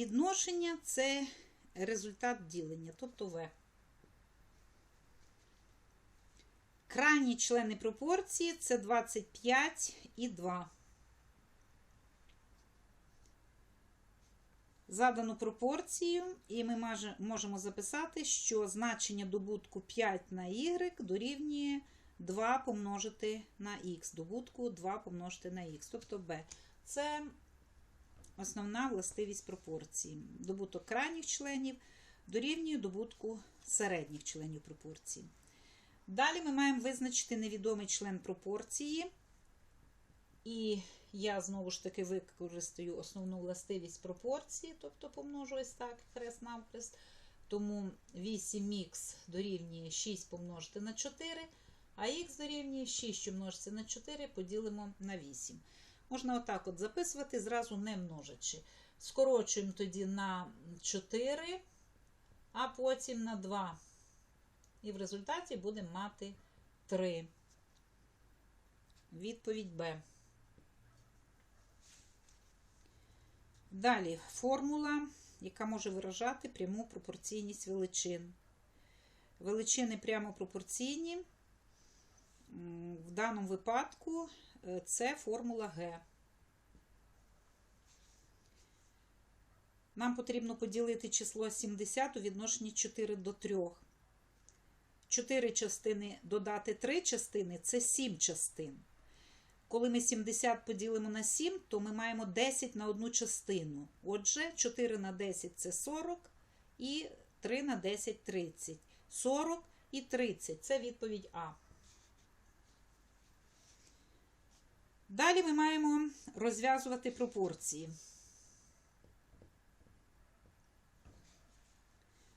відношення це результат ділення, тобто В. Крайні члени пропорції це 25 і 2. Задану пропорцію, і ми можемо записати, що значення добутку 5 на y дорівнює 2 помножити на х. Добутку 2 помножити на х, тобто b. Це основна властивість пропорції. Добуток крайніх членів дорівнює добутку середніх членів пропорції. Далі ми маємо визначити невідомий член пропорції. І я знову ж таки використаю основну властивість пропорції, тобто помножу ось так, хрест навхрест. Тому 8х дорівнює 6 помножити на 4, а х дорівнює 6, що на 4, поділимо на 8. Можна отак от записувати, зразу не множачи. Скорочуємо тоді на 4, а потім на 2. І в результаті будемо мати 3. Відповідь Б. Далі формула, яка може виражати пряму пропорційність величин. Величини прямо пропорційні. В даному випадку е, це формула Г. Нам потрібно поділити число 70 у відношенні 4 до 3. 4 частини додати 3 частини це 7 частин. Коли ми 70 поділимо на 7, то ми маємо 10 на одну частину. Отже, 4 на 10 це 40 і 3 на 10 30. 40 і 30 це відповідь А. Далі ми маємо розв'язувати пропорції.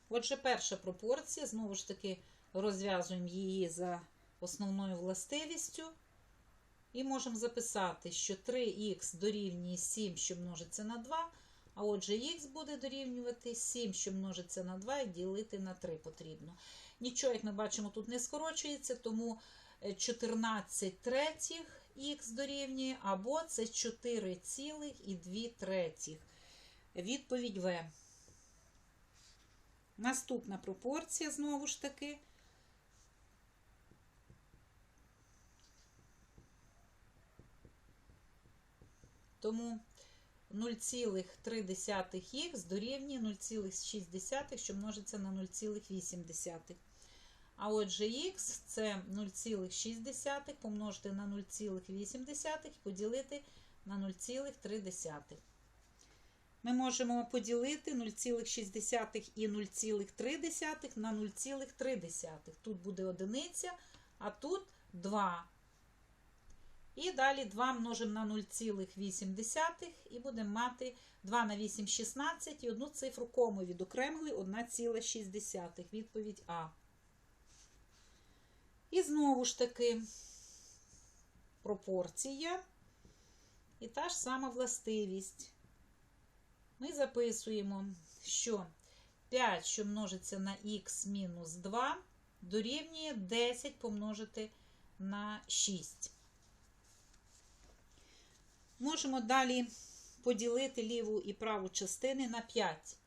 Отже, перша пропорція, знову ж таки, розв'язуємо її за основною властивістю. І можемо записати, що 3х дорівнює 7, що множиться на 2. А отже, х буде дорівнювати 7, що множиться на 2, і ділити на 3 потрібно. Нічого, як ми бачимо, тут не скорочується, тому 14 третіх х дорівнює, або це 4,2 третіх. Відповідь В. Наступна пропорція, знову ж таки. Тому 0,3х дорівнює 0,6, що множиться на 0,8. А отже, х це 0,6 помножити на 0,8 і поділити на 0,3. Ми можемо поділити 0,6 і 0,3 на 0,3. Тут буде одиниця, а тут 2. І далі 2 множимо на 0,8 і будемо мати 2 на 8 16 і одну цифру кому відокремили 1,6. Відповідь А. І знову ж таки пропорція і та ж сама властивість. Ми записуємо, що 5, що множиться на х мінус 2, дорівнює 10 помножити на 6. Можемо далі поділити ліву і праву частини на 5.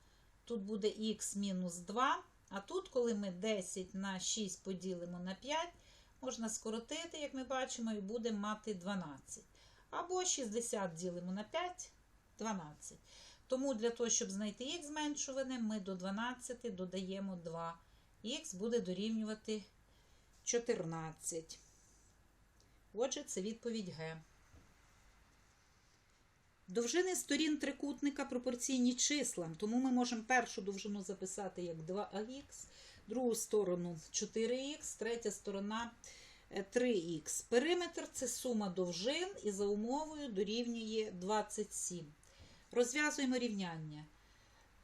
Тут буде х мінус 2, а тут, коли ми 10 на 6 поділимо на 5, можна скоротити, як ми бачимо, і будемо мати 12. Або 60 ділимо на 5 12. Тому для того, щоб знайти х зменшуване, ми до 12 додаємо 2. Х буде дорівнювати 14. Отже, це відповідь Г. Довжини сторін трикутника пропорційні числам, тому ми можемо першу довжину записати як 2х, другу сторону 4х, третя сторона 3х. Периметр це сума довжин і за умовою дорівнює 27. Розв'язуємо рівняння.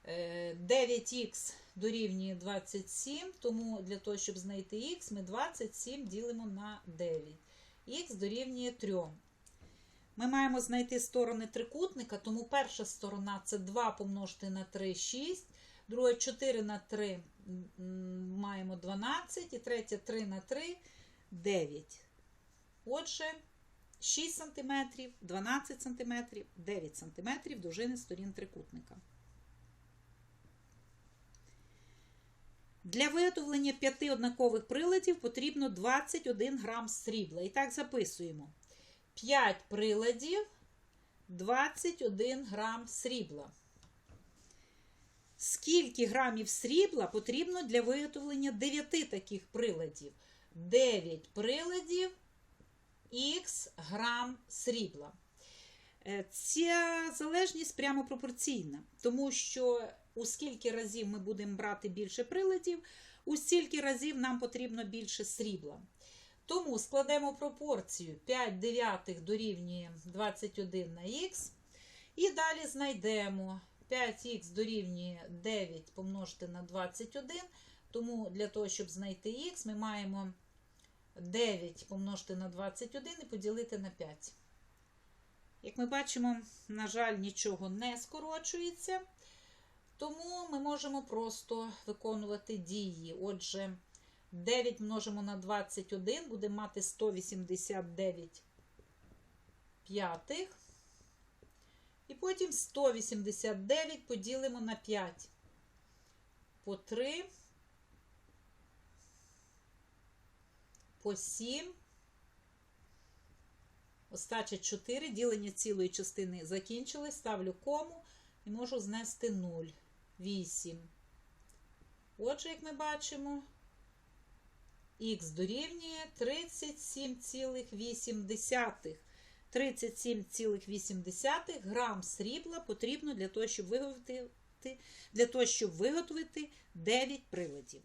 9х дорівнює 27, тому для того, щоб знайти х, ми 27 ділимо на 9. Х дорівнює 3. Ми маємо знайти сторони трикутника, тому перша сторона це 2 помножити на 3 6, друга 4 на 3 маємо 12, і третя 3 на 3 9. Отже, 6 см, 12 см, 9 см довжини сторін трикутника. Для виготовлення 5 однакових приладів потрібно 21 грам срібла. І так записуємо. 5 приладів, 21 грам срібла. Скільки грамів срібла потрібно для виготовлення 9 таких приладів? 9 приладів х грам срібла. Е, Ця залежність прямо пропорційна, тому що у скільки разів ми будемо брати більше приладів, у стільки разів нам потрібно більше срібла. Тому складемо пропорцію 5 дев'ятих дорівнює 21 на х. І далі знайдемо 5х дорівнює 9 помножити на 21. Тому для того, щоб знайти х, ми маємо 9 помножити на 21 і поділити на 5. Як ми бачимо, на жаль, нічого не скорочується. Тому ми можемо просто виконувати дії. Отже, 9 множимо на 21, будемо мати 189 п'ятих. І потім 189 поділимо на 5 по 3, по 7. Остача 4. Ділення цілої частини закінчилось. Ставлю кому і можу знести 0. 8. Отже, як ми бачимо, х дорівнює 37,8. 37,8 грам срібла потрібно для того, щоб виготовити, для того, щоб виготовити 9 приладів.